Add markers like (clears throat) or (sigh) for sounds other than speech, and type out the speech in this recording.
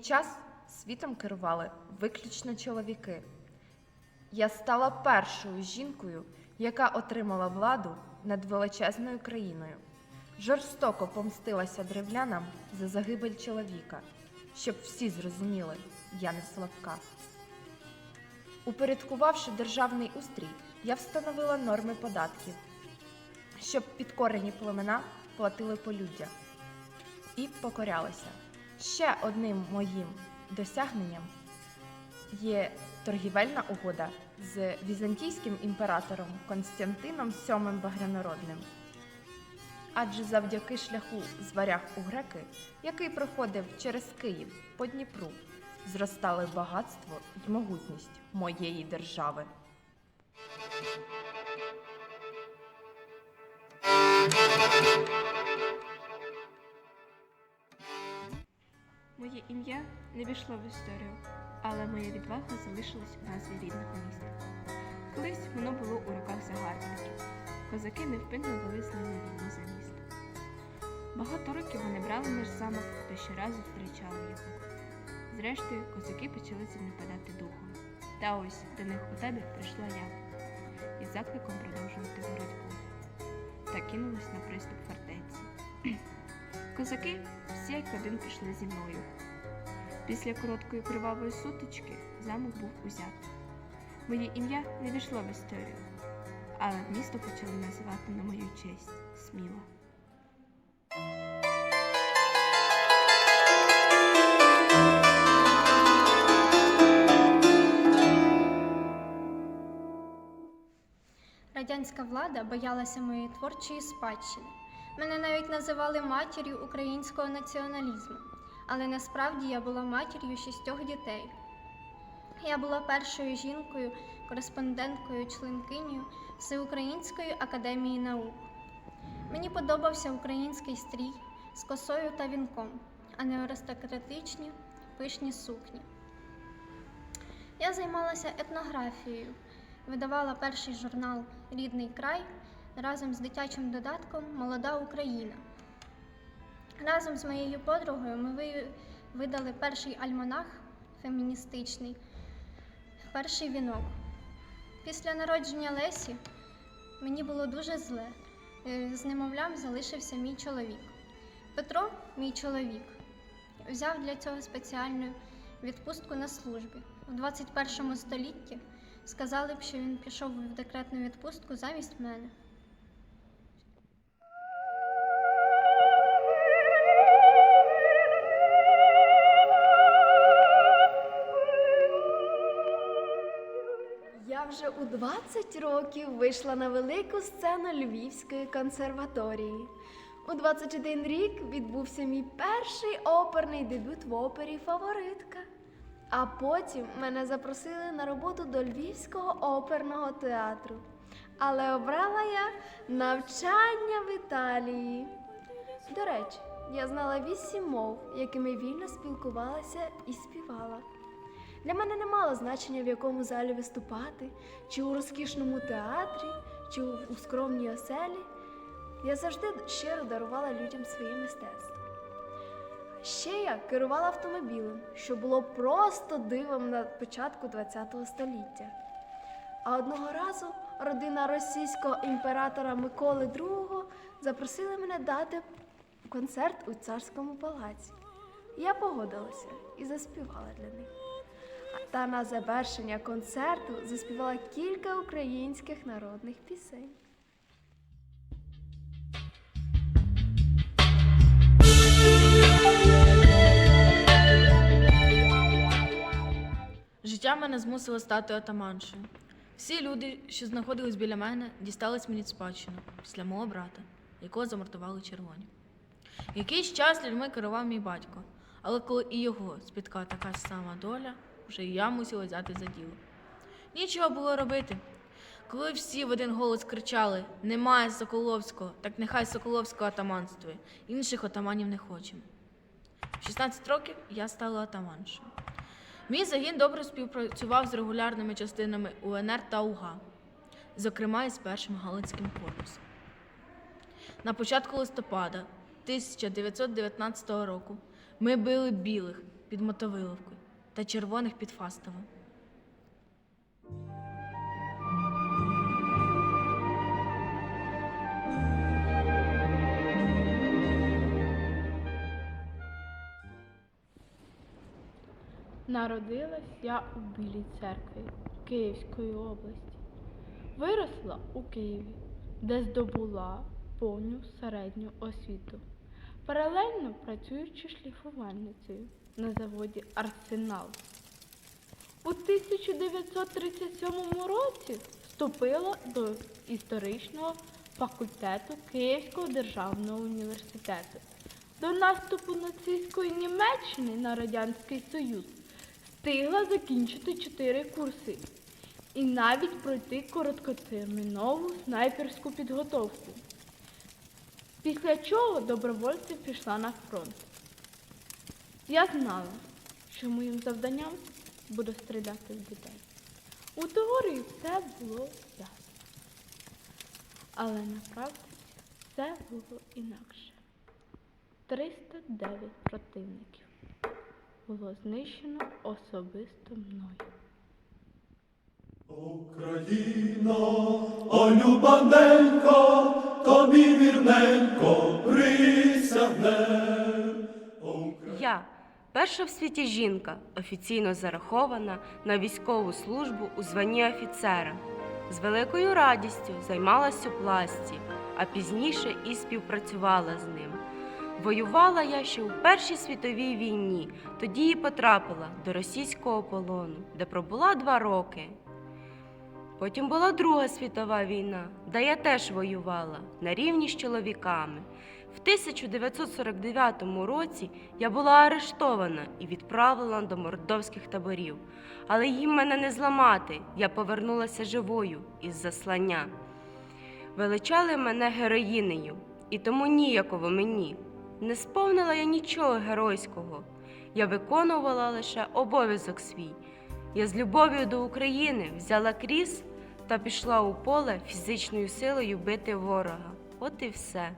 час світом керували виключно чоловіки. Я стала першою жінкою, яка отримала владу над величезною країною. Жорстоко помстилася древлянам за загибель чоловіка, щоб всі зрозуміли, я не слабка. Упорядкувавши державний устрій, я встановила норми податків, щоб підкорені племена платили полюддя і покорялися. Ще одним моїм досягненням є торгівельна угода з візантійським імператором Константином VII Багрянородним. Адже завдяки шляху з варяг у греки, який проходив через Київ по Дніпру, зростали багатство й могутність моєї держави. Моє ім'я не війшло в історію, але моя відвага залишилась у назві рідного міста. Колись воно було у руках загарбників. Козаки невпинно вели з ними війну за місто. Багато років вони брали наш замок та щоразу втрачали його. Зрештою, козаки почали занепадати духом. Та ось до них у табір прийшла я із закликом продовжувати боротьбу та кинулась на приступ фортеці. (clears throat) Козаки всі як один пішли зі мною. Після короткої кривавої сутички замок був узятий. Моє ім'я не війшло в історію, але місто почали називати на мою честь сміло. Радянська влада боялася моєї творчої спадщини. Мене навіть називали матір'ю українського націоналізму, але насправді я була матір'ю шістьох дітей. Я була першою жінкою, кореспонденткою, членкинею Всеукраїнської академії наук. Мені подобався український стрій з косою та вінком, а не аристократичні пишні сукні. Я займалася етнографією, видавала перший журнал Рідний край разом з дитячим додатком Молода Україна. Разом з моєю подругою ми видали перший альманах феміністичний, перший вінок. Після народження Лесі мені було дуже зле. Е, З немовлям залишився мій чоловік. Петро, мій чоловік, взяв для цього спеціальну відпустку на службі. У 21 столітті сказали б, що він пішов в декретну відпустку замість мене. Вже у 20 років вийшла на велику сцену Львівської консерваторії. У 21 рік відбувся мій перший оперний дебют в опері Фаворитка. А потім мене запросили на роботу до Львівського оперного театру. Але обрала я навчання в Італії. До речі, я знала вісім мов, якими вільно спілкувалася і співала. Для мене не мало значення, в якому залі виступати, чи у розкішному театрі, чи у, скромній оселі. Я завжди щиро дарувала людям своє мистецтво. Ще я керувала автомобілем, що було просто дивом на початку ХХ століття. А одного разу родина російського імператора Миколи II запросила мене дати концерт у царському палаці. Я погодилася і заспівала для них. Та на завершення концерту заспівала кілька українських народних пісень. Життя мене змусило стати отаманшею. Всі люди, що знаходились біля мене, дістались мені спадщину після мого брата, якого замортували червоні. Якийсь час людьми керував мій батько, але коли і його спіткала така сама доля, вже і я мусила взяти за діло. Нічого було робити. Коли всі в один голос кричали Немає Соколовського, так нехай Соколовського атаманствує, інших отаманів не хочемо. В 16 років я стала атаманшою. Мій загін добре співпрацював з регулярними частинами УНР та УГА, зокрема із першим Галицьким корпусом. На початку листопада 1919 року ми били білих під Мотовиловкою та червоних під Фастовом. Народилась я у Білій церкві Київської області. Виросла у Києві, де здобула повну середню освіту, паралельно працюючи шліфувальницею на заводі Арсенал. У 1937 році вступила до історичного факультету Київського державного університету. До наступу нацистської Німеччини на Радянський Союз встигла закінчити чотири курси і навіть пройти короткотермінову снайперську підготовку. Після чого добровольцем пішла на фронт. Я знала, що моїм завданням буде стріляти в дітей. У теорії все було ясно. Але на практиці все було інакше. 309 противників було знищено особисто мною. Україна, о любаненько, тобі вірненько перша в світі жінка, офіційно зарахована на військову службу у званні офіцера. З великою радістю займалась у пласті, а пізніше і співпрацювала з ним. Воювала я ще у Першій світовій війні, тоді і потрапила до російського полону, де пробула два роки. Потім була Друга світова війна, де я теж воювала на рівні з чоловіками. В 1949 році я була арештована і відправлена до мордовських таборів. Але їм мене не зламати. Я повернулася живою із заслання. Величали мене героїнею, і тому ніяково мені. Не сповнила я нічого геройського. Я виконувала лише обов'язок свій. Я з любов'ю до України взяла кріс та пішла у поле фізичною силою бити ворога. От і все.